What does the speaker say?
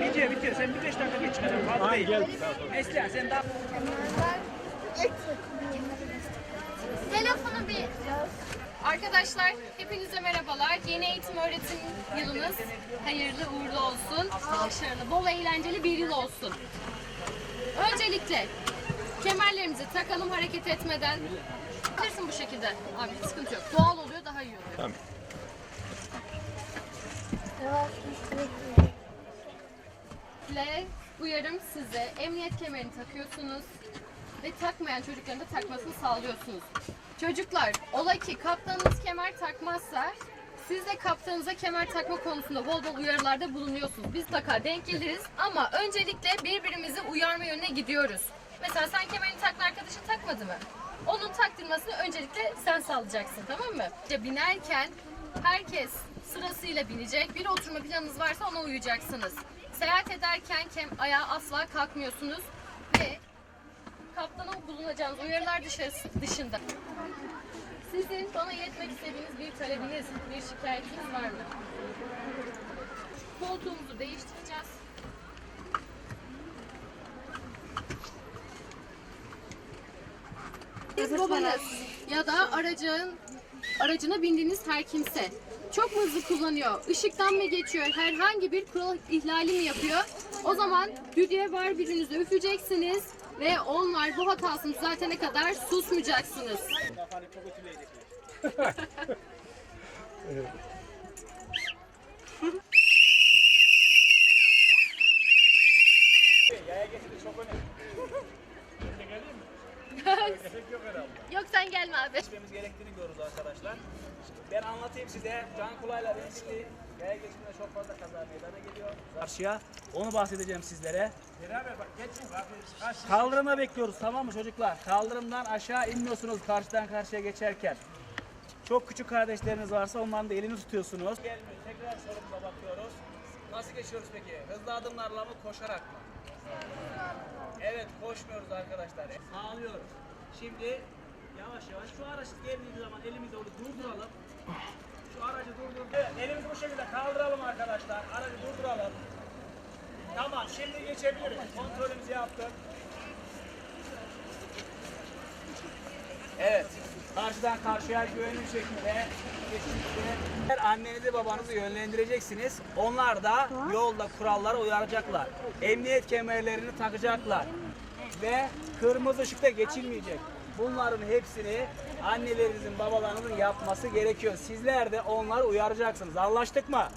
Bitiyor bitiyor. Sen bir beş dakika geç çıkacaksın. Fazla değil. Gel. Esra sen daha... Telefonu bir... Arkadaşlar hepinize merhabalar. Yeni eğitim öğretim yılınız hayırlı uğurlu olsun. Başarılı, bol eğlenceli bir yıl olsun. Öncelikle kemerlerimizi takalım hareket etmeden. Kırsın bu şekilde. Abi sıkıntı yok. Doğal oluyor daha iyi oluyor. Tamam. Ve uyarım size emniyet kemerini takıyorsunuz ve takmayan çocukların da takmasını sağlıyorsunuz. Çocuklar ola ki kaptanınız kemer takmazsa siz de kaptanınıza kemer takma konusunda bol bol uyarılarda bulunuyorsunuz. Biz mutlaka denk geliriz ama öncelikle birbirimizi uyarma yönüne gidiyoruz. Mesela sen kemerini takma arkadaşın takmadı mı? Onun taktırmasını öncelikle sen sağlayacaksın tamam mı? İşte binerken herkes sırasıyla binecek. Bir oturma planınız varsa ona uyacaksınız. Seyahat ederken kem ayağa asla kalkmıyorsunuz ve kaptana bulunacağınız uyarılar dışında. Sizin bana iletmek istediğiniz bir talebiniz, bir şikayetiniz var mı? Koltuğumuzu değiştireceğiz. Siz babanız ya da aracın aracına bindiğiniz her kimse. Çok mu hızlı kullanıyor, ışıktan mı geçiyor, herhangi bir kural ihlali mi yapıyor? O zaman düdüğe var birinizi üfleyeceksiniz ve onlar bu hatasını düzeltene kadar susmayacaksınız. Yok sen gelme abi. geçmemiz gerektiğini görürüz arkadaşlar. Ben anlatayım size. Can Kulay'la Renkli yaya geçiminde çok fazla kaza meydana geliyor. Karşıya onu bahsedeceğim sizlere. Beraber bak geçin bak. Kaldırıma bekliyoruz tamam mı çocuklar? Kaldırımdan aşağı inmiyorsunuz karşıdan karşıya geçerken. Çok küçük kardeşleriniz varsa onların da elini tutuyorsunuz. Gelmiyor. Tekrar sorumuza bakıyoruz. Nasıl geçiyoruz peki? Hızlı adımlarla mı koşarak mı? Koşmuyoruz arkadaşlar. Sağlıyoruz. Şimdi yavaş yavaş şu araç geldiği zaman elimizi onu durduralım. Şu aracı durdur. Evet elimizi bu şekilde kaldıralım arkadaşlar. Aracı durduralım. Tamam şimdi geçebiliriz. Kontrolümüzü yaptık. Evet. Karşıdan karşıya güvenli bir şekilde kesinlikle annenizi babanızı yönlendireceksiniz. Onlar da yolda kurallara uyaracaklar. Emniyet kemerlerini takacaklar. Ve kırmızı ışıkta geçilmeyecek. Bunların hepsini annelerinizin, babalarınızın yapması gerekiyor. Sizler de onları uyaracaksınız. Anlaştık mı?